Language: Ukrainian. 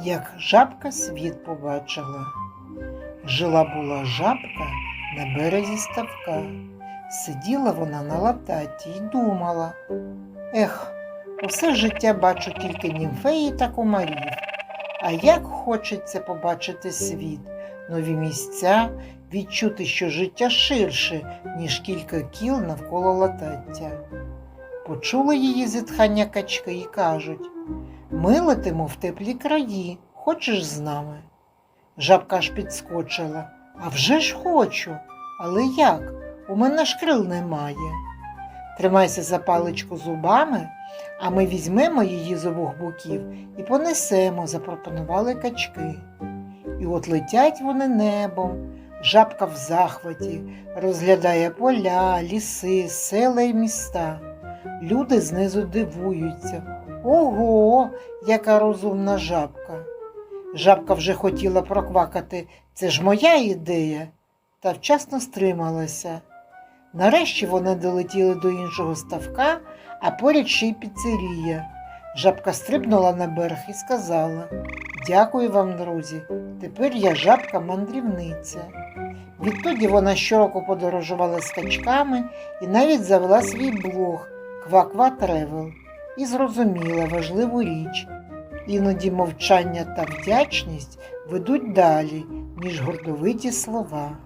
як жабка світ побачила. Жила була жабка на березі ставка. Сиділа вона на лататі й думала. Ех, усе життя бачу тільки німфеї та комарів. А як хочеться побачити світ, нові місця, відчути, що життя ширше, ніж кілька кіл навколо латаття. Почули її зітхання качки і кажуть ми летимо в теплі краї, хочеш з нами? Жабка аж підскочила. А вже ж хочу. Але як? У мене ж крил немає. Тримайся за паличку зубами, а ми візьмемо її з обох боків і понесемо, запропонували качки. І от летять вони небом. Жабка в захваті, розглядає поля, ліси, села й міста. Люди знизу дивуються. Ого, яка розумна жабка. Жабка вже хотіла проквакати це ж моя ідея, та вчасно стрималася. Нарешті вони долетіли до іншого ставка, а поряд ще й піцерія. Жабка стрибнула на берег і сказала Дякую вам, друзі. Тепер я жабка-мандрівниця. Відтоді вона щороку подорожувала з качками і навіть завела свій блог Ква-Ква Тревел і зрозуміла важливу річ. Іноді мовчання та вдячність ведуть далі, ніж гордовиті слова.